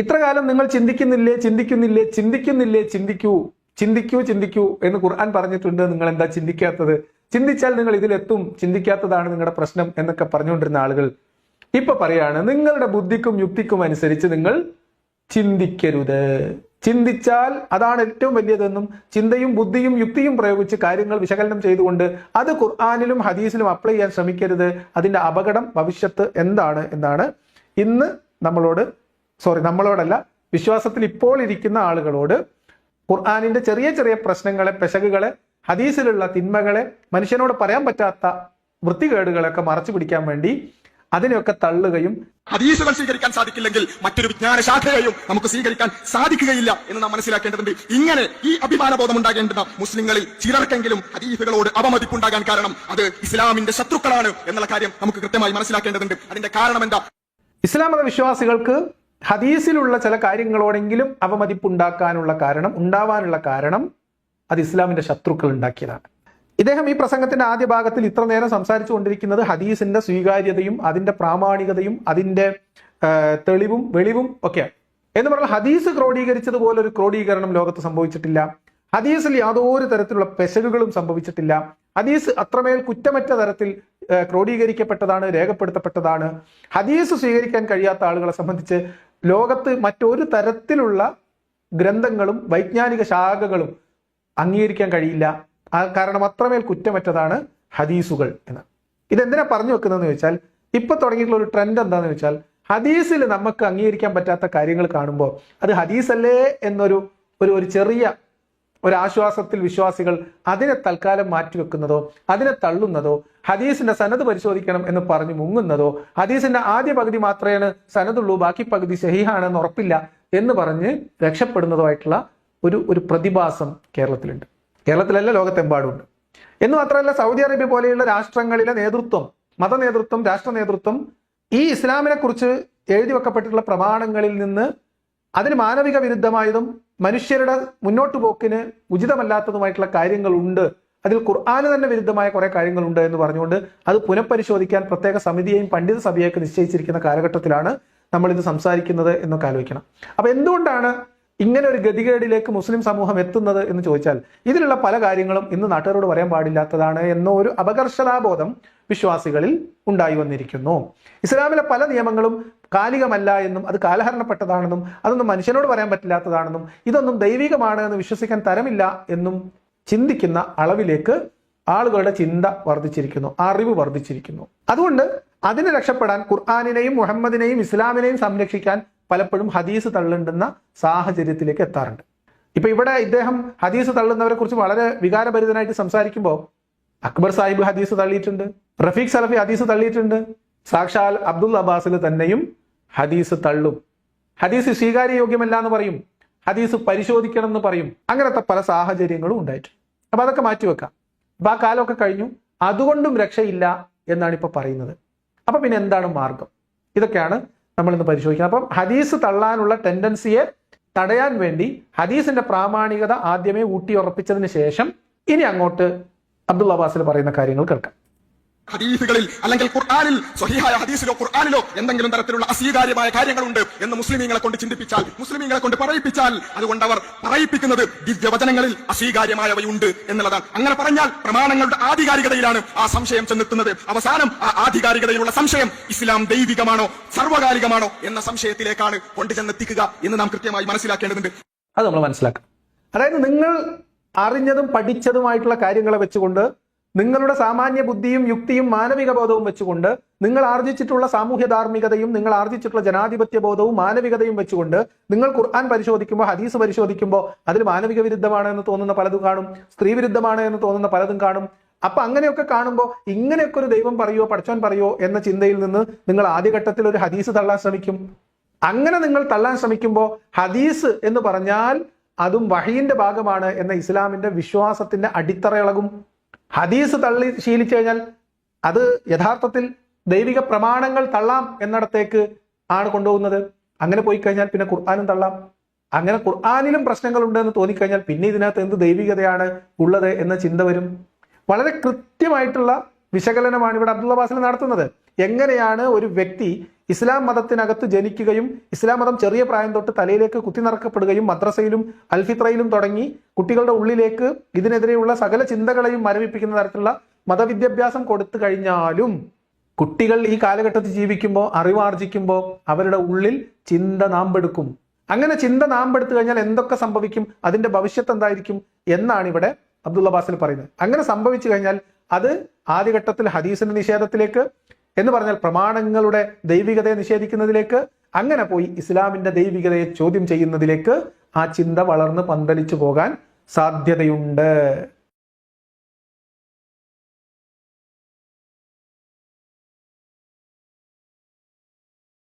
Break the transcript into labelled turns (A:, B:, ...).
A: ഇത്ര കാലം നിങ്ങൾ ചിന്തിക്കുന്നില്ലേ ചിന്തിക്കുന്നില്ലേ ചിന്തിക്കുന്നില്ലേ ചിന്തിക്കൂ ചിന്തിക്കൂ ചിന്തിക്കൂ എന്ന് ഖുർആൻ പറഞ്ഞിട്ടുണ്ട്. നിങ്ങൾ എന്താ ചിന്തിക്കാത്തത്? ചിന്തിച്ചാൽ നിങ്ങൾ ഇതിലെത്തും. ചിന്തിക്കാത്തതാണ് നിങ്ങളുടെ പ്രശ്നം എന്നൊക്കെ പറഞ്ഞുകൊണ്ടിരുന്ന ആളുകൾ ഇപ്പൊ പറയാണ് നിങ്ങളുടെ ബുദ്ധിക്കും യുക്തിക്കും അനുസരിച്ച് നിങ്ങൾ ചിന്തിക്കരുത്. ചിന്തിച്ചാൽ അതാണ് ഏറ്റവും വലിയതെന്നും ചിന്തയും ബുദ്ധിയും യുക്തിയും പ്രയോഗിച്ച് കാര്യങ്ങൾ വിശകലനം ചെയ്തുകൊണ്ട് അത് ഖുർആാനിലും ഹദീസിലും അപ്ലൈ ചെയ്യാൻ ശ്രമിക്കരുത്. അതിന്റെ അപകടം ഭവിഷ്യത്ത് എന്താണ് എന്നാണ് ഇന്ന് നമ്മളോട് സോറി നമ്മളോടല്ല വിശ്വാസത്തിൽ ഇപ്പോൾ ഇരിക്കുന്ന ആളുകളോട് ഖുർആാനിന്റെ ചെറിയ ചെറിയ പ്രശ്നങ്ങളെ പെശകുകളെ ഹദീസിലുള്ള തിന്മകളെ മനുഷ്യനോട് പറയാൻ പറ്റാത്ത വൃത്തികേടുകളൊക്കെ മറച്ചു പിടിക്കാൻ വേണ്ടി അതിനെയൊക്കെ തള്ളുകയും
B: ഹദീസുകൾ സ്വീകരിക്കാൻ സാധിക്കില്ലെങ്കിൽ മറ്റൊരു വിജ്ഞാന ശാഖയെയും നമുക്ക് സ്വീകരിക്കാൻ സാധിക്കുകയില്ല എന്ന് നാം മനസ്സിലാക്കേണ്ടതുണ്ട്. ഇങ്ങനെ ഈ അഭിമാനബോധം ഉണ്ടാകേണ്ടുന്ന മുസ്ലിങ്ങളിൽ ചിലർക്കെങ്കിലും ഹദീഫുകളോട് അവമതിപ്പുണ്ടാകാൻ കാരണം അത് ഇസ്ലാമിന്റെ ശത്രുക്കളാണ് എന്നുള്ള കാര്യം നമുക്ക് കൃത്യമായി മനസ്സിലാക്കേണ്ടതുണ്ട്. അതിന്റെ കാരണം എന്താ?
A: ഇസ്ലാമത വിശ്വാസികൾക്ക് ഹദീസിലുള്ള ചില കാര്യങ്ങളോടെങ്കിലും അവമതിപ്പുണ്ടാക്കാനുള്ള കാരണം ഉണ്ടാവാനുള്ള കാരണം അത് ഇസ്ലാമിന്റെ ശത്രുക്കൾ ഉണ്ടാക്കിയതാണ്. ഇദ്ദേഹം ഈ പ്രസംഗത്തിന്റെ ആദ്യ ഭാഗത്തിൽ ഇത്ര നേരം സംസാരിച്ചു കൊണ്ടിരിക്കുന്നത് ഹദീസിന്റെ സ്വീകാര്യതയും അതിന്റെ പ്രാമാണികതയും അതിന്റെ തെളിവും വെളിവും ഒക്കെയാണ്. എന്ന് പറഞ്ഞാൽ ഹദീസ് ക്രോഡീകരിച്ചതുപോലെ ഒരു ക്രോഡീകരണം ലോകത്ത് സംഭവിച്ചിട്ടില്ല. ഹദീസിൽ യാതൊരു തരത്തിലുള്ള പെശകുകളും സംഭവിച്ചിട്ടില്ല. ഹദീസ് അത്രമേൽ കുറ്റമറ്റ തരത്തിൽ ക്രോഡീകരിക്കപ്പെട്ടതാണ് രേഖപ്പെടുത്തപ്പെട്ടതാണ്. ഹദീസ് സ്വീകരിക്കാൻ കഴിയാത്ത ആളുകളെ സംബന്ധിച്ച് ലോകത്ത് മറ്റൊരു തരത്തിലുള്ള ഗ്രന്ഥങ്ങളും വൈജ്ഞാനിക ശാഖകളും അംഗീകരിക്കാൻ കഴിയില്ല. കാരണം അത്രമേൽ കുറ്റമറ്റതാണ് ഹദീസുകൾ എന്ന്. ഇതെന്തിനാ പറഞ്ഞു വെക്കുന്നതെന്ന് ചോദിച്ചാൽ ഇപ്പൊ തുടങ്ങിയിട്ടുള്ള ഒരു ട്രെൻഡ് എന്താണെന്ന് വെച്ചാൽ ഹദീസിൽ നമുക്ക് അംഗീകരിക്കാൻ പറ്റാത്ത കാര്യങ്ങൾ കാണുമ്പോൾ അത് ഹദീസല്ലേ എന്നൊരു ഒരു ഒരു ചെറിയ ഒരു ആശ്വാസത്തിൽ വിശ്വാസികൾ അതിനെ തൽക്കാലം മാറ്റിവെക്കുന്നതോ അതിനെ തള്ളുന്നതോ ഹദീസിന്റെ സനത് പരിശോധിക്കണം എന്ന് പറഞ്ഞു മുങ്ങുന്നതോ ഹദീസിന്റെ ആദ്യ പകുതി മാത്രമേ സനതുള്ളൂ ബാക്കി പകുതി ഷഹീഹാണെന്ന് ഉറപ്പില്ല എന്ന് പറഞ്ഞ് രക്ഷപ്പെടുന്നതോ ആയിട്ടുള്ള ഒരു ഒരു പ്രതിഭാസം കേരളത്തിലുണ്ട്. കേരളത്തിലല്ല ലോകത്തെമ്പാടുണ്ട് എന്ന് മാത്രമല്ല സൗദി അറേബ്യ പോലെയുള്ള രാഷ്ട്രങ്ങളിലെ നേതൃത്വം മത നേതൃത്വം രാഷ്ട്ര നേതൃത്വം ഈ ഇസ്ലാമിനെ കുറിച്ച് എഴുതി വെക്കപ്പെട്ടിട്ടുള്ള പ്രമാണങ്ങളിൽ നിന്ന് അതിന് മാനവിക വിരുദ്ധമായതും മനുഷ്യരുടെ മുന്നോട്ട് പോക്കിന് ഉചിതമല്ലാത്തതുമായിട്ടുള്ള കാര്യങ്ങളുണ്ട്. അതിൽ ഖുർആാന് തന്നെ വിരുദ്ധമായ കുറെ കാര്യങ്ങളുണ്ട് എന്ന് പറഞ്ഞുകൊണ്ട് അത് പുനഃപരിശോധിക്കാൻ പ്രത്യേക സമിതിയെയും പണ്ഡിത സഭയൊക്കെ നിശ്ചയിച്ചിരിക്കുന്ന കാലഘട്ടത്തിലാണ് നമ്മൾ ഇത് സംസാരിക്കുന്നത് എന്നൊക്കെ ആലോചിക്കണം. അപ്പൊ എന്തുകൊണ്ടാണ് ഇങ്ങനെ ഒരു ഗതികേടിലേക്ക് മുസ്ലിം സമൂഹം എത്തുന്നത് എന്ന് ചോദിച്ചാൽ ഇതിലുള്ള പല കാര്യങ്ങളും ഇന്ന് നാട്ടുകാരോട് പറയാൻ പാടില്ലാത്തതാണ് എന്ന ഒരു അപകർഷതാബോധം വിശ്വാസികളിൽ ഉണ്ടായി വന്നിരിക്കുന്നു. ഇസ്ലാമിലെ പല നിയമങ്ങളും കാലികമല്ല എന്നും അത് കാലഹരണപ്പെട്ടതാണെന്നും അതൊന്നും മനുഷ്യനോട് പറയാൻ പറ്റില്ലാത്തതാണെന്നും ഇതൊന്നും ദൈവികമാണ് എന്ന് വിശ്വസിക്കാൻ തരമില്ല എന്നും ചിന്തിക്കുന്ന അളവിലേക്ക് ആളുകളുടെ ചിന്ത വർദ്ധിച്ചിരിക്കുന്നു അറിവ് വർദ്ധിച്ചിരിക്കുന്നു. അതുകൊണ്ട് അതിനെ രക്ഷപ്പെടാൻ ഖുർആാനിനെയും മുഹമ്മദിനെയും ഇസ്ലാമിനെയും സംരക്ഷിക്കാൻ പലപ്പോഴും ഹദീസ് തള്ളുണ്ടുന്ന സാഹചര്യത്തിലേക്ക് എത്താറുണ്ട്. ഇപ്പൊ ഇവിടെ ഇദ്ദേഹം ഹദീസ് തള്ളുന്നവരെ കുറിച്ച് വളരെ വികാരഭരിതനായിട്ട് സംസാരിക്കുമ്പോൾ അക്ബർ സാഹിബ് ഹദീസ് തള്ളിയിട്ടുണ്ട്. റഫീഖ് സലഫി ഹദീസ് തള്ളിയിട്ടുണ്ട്. സാക്ഷാൽ അബ്ദുൽ അബ്ബാസിൽ തന്നെയും ഹദീസ് തള്ളും. ഹദീസ് സ്വീകാര്യയോഗ്യമല്ല എന്ന് പറയും. ഹദീസ് പരിശോധിക്കണം എന്ന് പറയും. അങ്ങനത്തെ പല സാഹചര്യങ്ങളും ഉണ്ടായിട്ടുണ്ട് അപ്പൊ അതൊക്കെ മാറ്റിവെക്കാം അപ്പൊ ആ കാലമൊക്കെ കഴിഞ്ഞു. അതുകൊണ്ടും രക്ഷയില്ല എന്നാണ് ഇപ്പൊ പറയുന്നത്. അപ്പൊ പിന്നെ എന്താണ് മാർഗം? ഇതൊക്കെയാണ് നമ്മൾ ഇന്ന് പരിശോധിക്കുന്നത്. അപ്പം ഹദീസ് തള്ളാനുള്ള ടെൻഡൻസിയെ തടയാൻ വേണ്ടി ഹദീസിന്റെ പ്രാമാണികത ആദ്യമേ ഊട്ടിയുറപ്പിച്ചതിന് ശേഷം ഇനി അങ്ങോട്ട് അബ്ദുൽ അബ്ബാസിൽ പറയുന്ന കാര്യങ്ങൾ കേൾക്കാം.
B: ഹദീസുകളിൽ അല്ലെങ്കിൽ ഖുർആാനിൽ സ്വഹിഹായ ഹദീസിലോ ഖുർആാനിലോ എന്തെങ്കിലും തരത്തിലുള്ള അസ്വീകാര്യമായ കാര്യങ്ങളുണ്ട് എന്ന് മുസ്ലിമീങ്ങളെ കൊണ്ട് ചിന്തിപ്പിച്ചാൽ മുസ്ലിമീങ്ങളെ കൊണ്ട് പറയിപ്പിച്ചാൽ അതുകൊണ്ട് അവർ പറയിപ്പിക്കുന്നത് ദിവ്യവചനങ്ങളിൽ അസ്വീകാര്യമായവയുണ്ട് എന്നുള്ളതാണ്. അങ്ങനെ പറഞ്ഞാൽ പ്രമാണങ്ങളുടെ ആധികാരികതയിലാണ് ആ സംശയം ചെന്നെത്തുന്നത്. അവസാനം ആ ആധികാരികതയിലുള്ള സംശയം ഇസ്ലാം ദൈവികമാണോ സർവകാലികമാണോ എന്ന സംശയത്തിലേക്കാണ് കൊണ്ടുചെന്നെത്തിക്കുക എന്ന് നാം കൃത്യമായി മനസ്സിലാക്കേണ്ടതുണ്ട്.
A: അത് നമ്മൾ മനസ്സിലാക്കാം. അതായത് നിങ്ങൾ അറിഞ്ഞതും പഠിച്ചതുമായിട്ടുള്ള കാര്യങ്ങളെ വെച്ചുകൊണ്ട് നിങ്ങളുടെ സാമാന്യ ബുദ്ധിയും യുക്തിയും മാനവിക ബോധവും വെച്ചുകൊണ്ട് നിങ്ങൾ ആർജിച്ചിട്ടുള്ള സാമൂഹ്യ ധാർമ്മികതയും നിങ്ങൾ ആർജിച്ചിട്ടുള്ള ജനാധിപത്യ ബോധവും മാനവികതയും വെച്ചുകൊണ്ട് നിങ്ങൾ ഖുർആൻ പരിശോധിക്കുമ്പോൾ ഹദീസ് പരിശോധിക്കുമ്പോൾ അതിൽ മാനവിക വിരുദ്ധമാണ് എന്ന് തോന്നുന്ന പലതും കാണും സ്ത്രീ വിരുദ്ധമാണ് എന്ന് തോന്നുന്ന പലതും കാണും. അപ്പൊ അങ്ങനെയൊക്കെ കാണുമ്പോൾ ഇങ്ങനെയൊക്കെ ഒരു ദൈവം പറയോ പഠിച്ചോൻ പറയോ എന്ന ചിന്തയിൽ നിന്ന് നിങ്ങൾ ആദ്യഘട്ടത്തിൽ ഒരു ഹദീസ് തള്ളാൻ ശ്രമിക്കും. അങ്ങനെ നിങ്ങൾ തള്ളാൻ ശ്രമിക്കുമ്പോൾ ഹദീസ് എന്ന് പറഞ്ഞാൽ അതും വഹീന്റെ ഭാഗമാണ് എന്ന ഇസ്ലാമിന്റെ വിശ്വാസത്തിന്റെ അടിത്തറ ഇളകും ഹദീസ് തള്ളി ശീലിച്ചു കഴിഞ്ഞാൽ അത് യഥാർത്ഥത്തിൽ ദൈവിക പ്രമാണങ്ങൾ തള്ളാം എന്നിടത്തേക്ക് ആണ് കൊണ്ടുപോകുന്നത്. അങ്ങനെ പോയി കഴിഞ്ഞാൽ പിന്നെ ഖുർആാനും തള്ളാം. അങ്ങനെ ഖുർആാനിലും പ്രശ്നങ്ങളുണ്ട് എന്ന് തോന്നിക്കഴിഞ്ഞാൽ പിന്നെ ഇതിനകത്ത് എന്ത് ദൈവികതയാണ് ഉള്ളത് എന്ന ചിന്ത വരും. വളരെ കൃത്യമായിട്ടുള്ള വിശകലനമാണ് ഇവിടെ അബ്ദുള്ള ബാസിൽ നടത്തുന്നത്. എങ്ങനെയാണ് ഒരു വ്യക്തി ഇസ്ലാം മതത്തിനകത്ത് ജനിക്കുകയും ഇസ്ലാം മതം ചെറിയ പ്രായം തൊട്ട് തലയിലേക്ക് കുത്തി നിറക്കപ്പെടുകയും മദ്രസയിലും അൽഫിത്രയിലും തുടങ്ങി കുട്ടികളുടെ ഉള്ളിലേക്ക് ഇതിനെതിരെയുള്ള സകല ചിന്തകളെയും മരവിപ്പിക്കുന്ന തരത്തിലുള്ള മതവിദ്യാഭ്യാസം കൊടുത്തു കഴിഞ്ഞാലും കുട്ടികൾ ഈ കാലഘട്ടത്തിൽ ജീവിക്കുമ്പോൾ അറിവാർജിക്കുമ്പോൾ അവരുടെ ഉള്ളിൽ ചിന്ത നാമ്പെടുക്കും. അങ്ങനെ ചിന്ത നാമ്പെടുത്തു കഴിഞ്ഞാൽ എന്തൊക്കെ സംഭവിക്കും? അതിന്റെ ഭവിഷ്യത്ത് എന്തായിരിക്കും? എന്നാണ് ഇവിടെ അബ്ദുള്ള ബാസിൽ പറയുന്നത്. അങ്ങനെ സംഭവിച്ചു കഴിഞ്ഞാൽ അത് ആദ്യഘട്ടത്തിൽ ഹദീസിന്റെ നിഷേധത്തിലേക്ക് എന്ന് പറഞ്ഞാൽ പ്രമാണങ്ങളുടെ ദൈവികതയെ നിഷേധിക്കുന്നതിലേക്ക് അങ്ങനെ പോയി ഇസ്ലാമിന്റെ ദൈവികതയെ ചോദ്യം ചെയ്യുന്നതിലേക്ക് ആ ചിന്ത വളർന്ന് പന്തലിച്ചു പോകാൻ സാധ്യതയുണ്ട്.